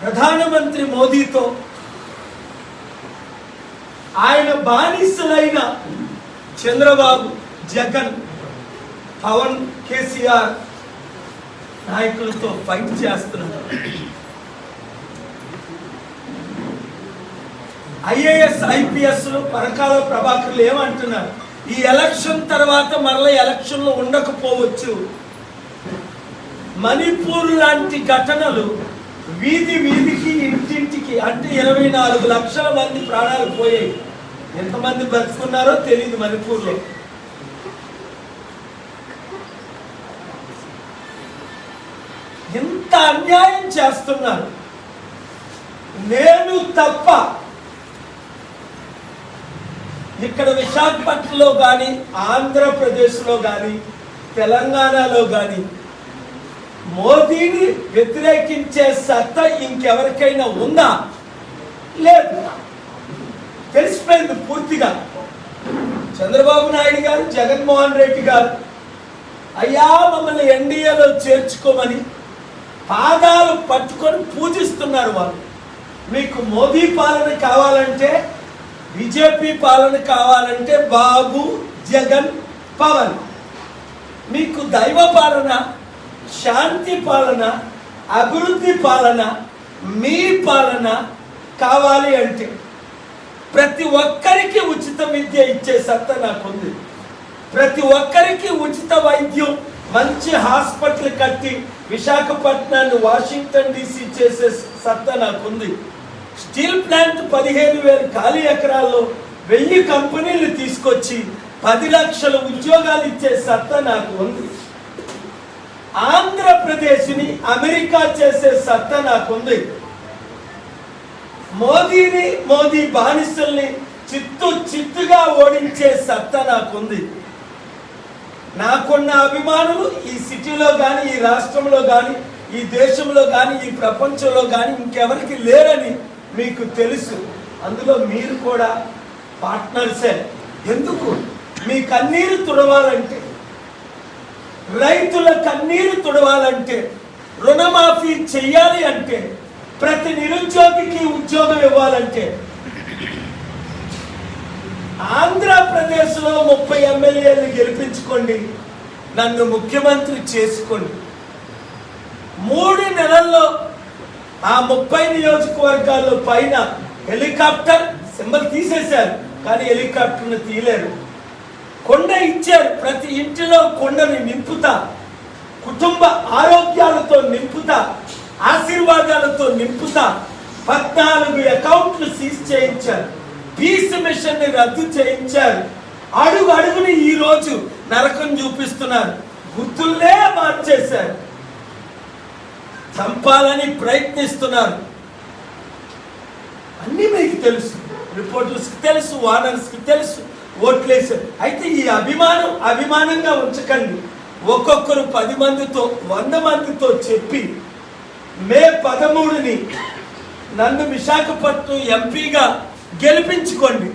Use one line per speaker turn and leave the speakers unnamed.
ప్రధానమంత్రి మోదీతో ఆయన బానిసలైన చంద్రబాబు జగన్ పవన్ కేసీఆర్ నాయకులతో ఫైట్ చేస్తున్నారు. ఐఏఎస్ ఐపీఎస్లు పరకాల ప్రభాకర్లు ఏమంటున్నారు? ఈ ఎలక్షన్ తర్వాత మరల ఎలక్షన్లో ఉండకపోవచ్చు. మణిపూర్ లాంటి ఘటనలు వీధి వీధికి ఇంటింటికి అంటే ఇరవై నాలుగు లక్షల మంది ప్రాణాలు పోయాయి. ఎంతమంది బతుకున్నారో తెలియదు మణిపూర్లో. ఇంత అన్యాయం చేస్తున్నారు. నేను తప్ప ఇక్కడ విశాఖపట్నంలో కానీ ఆంధ్రప్రదేశ్లో కానీ తెలంగాణలో కానీ మోదీని వ్యతిరేకించే సత్తా ఇంకెవరికైనా ఉందా? లేదు. తెలిసిపోయింది పూర్తిగా. చంద్రబాబు నాయుడు గారు జగన్మోహన్ రెడ్డి గారు అయ్యా మమ్మల్ని ఎన్డీఏలో చేర్చుకోమని పాదాలు పట్టుకొని పూజిస్తున్నారు వాళ్ళు. మీకు మోదీ పాలన కావాలంటే బీజేపీ పాలన కావాలంటే బాబు జగన్ పవన్. మీకు దైవ పాలన శాంతి పాలన అభివృద్ధి పాలన మీ పాలన కావాలి అంటే ప్రతి ఒక్కరికి ఉచిత విద్య ఇచ్చే సత్తా నాకుంది. ప్రతి ఒక్కరికి ఉచిత వైద్యం మంచి హాస్పిటల్ కట్టి విశాఖపట్నాన్ని వాషింగ్టన్ డీసీ చేసే సత్తా నాకుంది. స్టీల్ ప్లాంట్ పదిహేను వేల ఖాళీ ఎకరాల్లో వెయ్యి కంపెనీలు తీసుకొచ్చి పది లక్షల ఉద్యోగాలు ఇచ్చే సత్తా నాకు ఉంది. ఆంధ్రప్రదేశ్ని అమెరికా చేసే సత్తా నాకుంది. మోదీని మోదీ బానిసల్ని చిత్తు చిత్తుగా ఓడించే సత్తా నాకుంది. నాకున్న అభిమానులు ఈ సిటీలో కానీ ఈ రాష్ట్రంలో కానీ ఈ దేశంలో కానీ ఈ ప్రపంచంలో కానీ ఇంకెవరికి లేరని మీకు తెలుసు. అందులో మీరు కూడా పార్ట్నర్సే. ఎందుకు? మీ కన్నీరు తుడవాలంటే రైతుల కన్నీరు తుడవాలంటే రుణమాఫీ చెయ్యాలి అంటే ప్రతి నిరుద్యోగికి ఉద్యోగం ఇవ్వాలంటే ఆంధ్రప్రదేశ్లో ముప్పై ఎమ్మెల్యేలు గెలిపించుకోండి నన్ను ముఖ్యమంత్రి చేసుకోండి. మూడు నెలల్లో ఆ ముప్పై నియోజకవర్గాల్లో పైన హెలికాప్టర్ సింబల్ తీసేశారు కానీ హెలికాప్టర్ను తీయలేరు. కొండ ఇచ్చారు ప్రతి ఇంటిలో కొండని నింపుతా. కుటుంబ ఆరోగ్యాలతో నింపుతా. ఆశీర్వాదాలతో నింపుతా. పద్నాలుగు అకౌంట్లు సీజ్ చేయించారు. పీస్ మిషన్ని రద్దు చేయించారు. అడుగు అడుగుని ఈ రోజు నరకం చూపిస్తున్నారు. గుర్తుల్లే మార్చేశారు. చంపాలని ప్రయత్నిస్తున్నారు. అన్నీ మీకు తెలుసు. రిపోర్టర్స్కి తెలుసు వానర్స్కి తెలుసు. ఓట్లేసారు అయితే ఈ అభిమానం అభిమానంగా ఉంచకండి. ఒక్కొక్కరు పది మందితో వంద మందితో చెప్పి మే పదమూడుని నన్ను విశాఖపట్నం ఎంపీగా గెలిపించుకోండి.